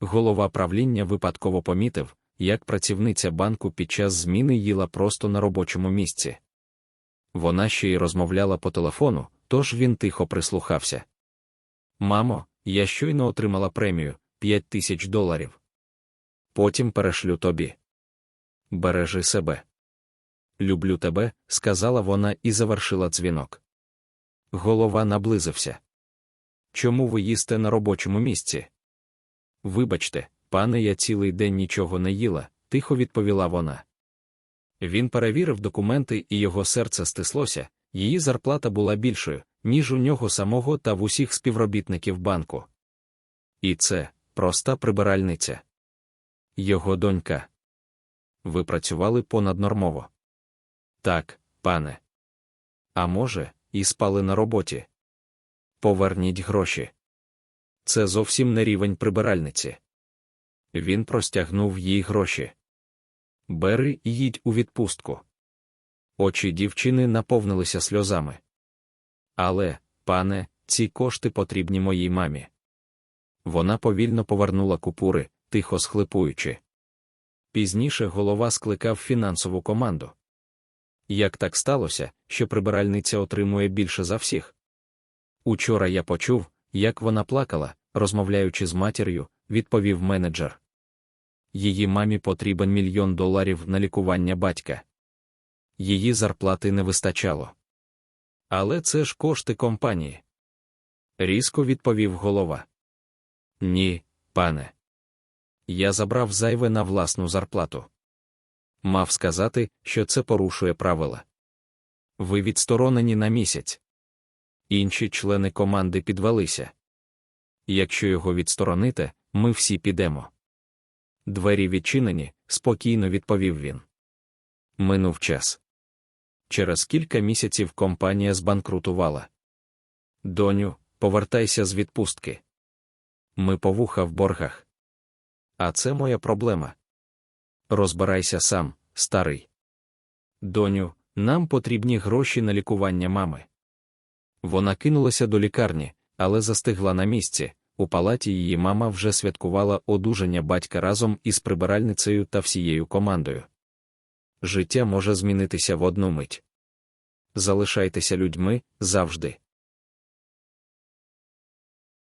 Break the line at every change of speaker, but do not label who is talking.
Голова правління випадково помітив, як працівниця банку під час зміни їла просто на робочому місці. Вона ще й розмовляла по телефону, тож він тихо прислухався. Мамо, я щойно отримала премію 5 тисяч доларів. Потім перешлю тобі. Бережи себе. Люблю тебе, сказала вона і завершила дзвінок. Голова наблизився. Чому ви їсте на робочому місці? Вибачте, пане, я цілий день нічого не їла, тихо відповіла вона. Він перевірив документи, і його серце стислося, її зарплата була більшою, ніж у нього самого та в усіх співробітників банку. І це проста прибиральниця. Його донька. Ви працювали понаднормово. Так, пане. А може, і спали на роботі. Поверніть гроші. Це зовсім не рівень прибиральниці. Він простягнув їй гроші. Бери і їдь у відпустку. Очі дівчини наповнилися сльозами. Але, пане, ці кошти потрібні моїй мамі. Вона повільно повернула купури, тихо схлипуючи. Пізніше голова скликав фінансову команду. Як так сталося, що прибиральниця отримує більше за всіх? Учора я почув, як вона плакала, розмовляючи з матір'ю, відповів менеджер. Її мамі потрібен мільйон доларів на лікування батька. Її зарплати не вистачало. Але це ж кошти компанії. Різко відповів голова. Ні, пане. Я забрав зайве на власну зарплату. Мав сказати, що це порушує правила. Ви відсторонені на місяць. Інші члени команди підвелися. Якщо його відсторонити, ми всі підемо. Двері відчинені, спокійно відповів він. Минув час. Через кілька місяців компанія збанкрутувала. Доню, повертайся з відпустки. Ми повуха в боргах. А це моя проблема. Розбирайся сам, старий. Доню, нам потрібні гроші на лікування мами. Вона кинулася до лікарні, але застигла на місці. У палаті її мама вже святкувала одужання батька разом із прибиральницею та всією командою. Життя може змінитися в одну мить. Залишайтеся людьми завжди.